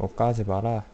어 까지 마라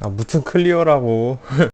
아 무튼 클리어라고